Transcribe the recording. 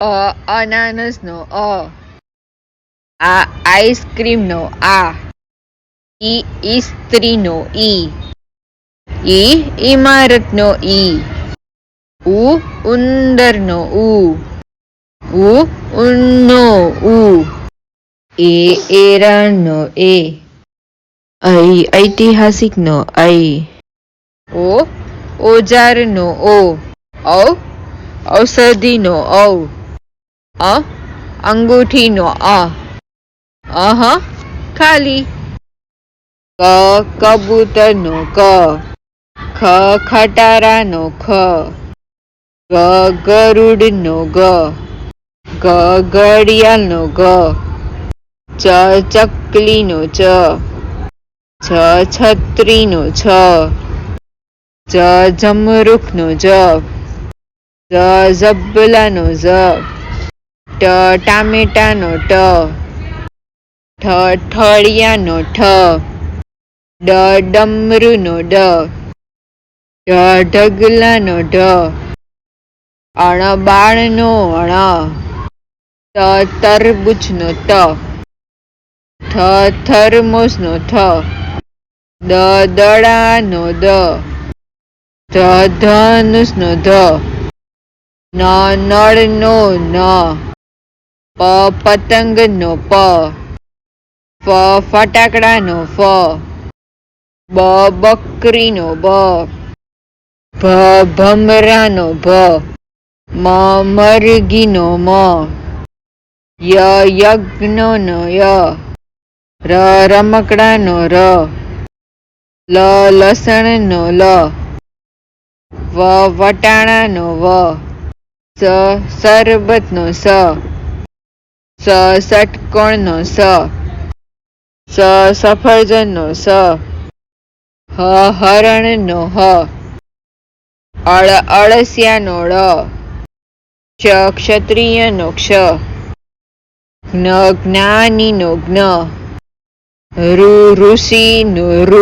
અ અનાનસનો અ. આ આઈસ્ક્રીમ નો, આ. ઈ ઇસ્ત્રીનો ઈ. ઈ ઇમારતનો ઈ. ઉ ઉંદરનો ઉ. ઉ ઉન્નો ઉ. એ એરણનો એ. ઐ ઐતિહાસિકનો ઐ ઓ ઓજારનો ઓ. ઔ ઔષધિનો ઔ. અ? અંગૂઠીનો અ. અહ? ખાલી. ક, કબૂતરનો ક. ખ, ખટારાનો ખ. ગ, ગરુડનો ગ. ગ, ઘડિયાળનો ગ. ચ, ચકલીનો ચ. છ, છત્રીનો છ. જ જમરૂખનો જ જ ઝબલાનો જ ટ, ટામેટાનો ટ ઠ ઠળિયાનો ઠ, ડ, ડમરુનો ડ, ઢ, ઢગલાનો ઢ અણ બાણનો અણ, ત, તરબૂચનો ત, થ, થર્મોસનો થ, દ, દડાનો દ, ધ, ધનુષનો ધ, ન, નળનો ન. પ, પતંગનો પ. ફ, ફટાકડાનો ફ. બ, બકરીનો બ. ભ, ભમરાનો ભ મ મરગીનો મ. ય, યજ્ઞનો ય. ર, રમકડાનો ર. લ, લસણનો લ. વ, વટાણાનો વ. સ સરબતનો સ. સ ષટકોણનો સ સ સફરજનનો સ હ હરણનો હ અળ અળસિયાનો ળ ક્ષ ક્ષત્રિયનો ક્ષ જ્ઞ જ્ઞાનીનો જ્ઞ ઋ ઋષિનો ઋ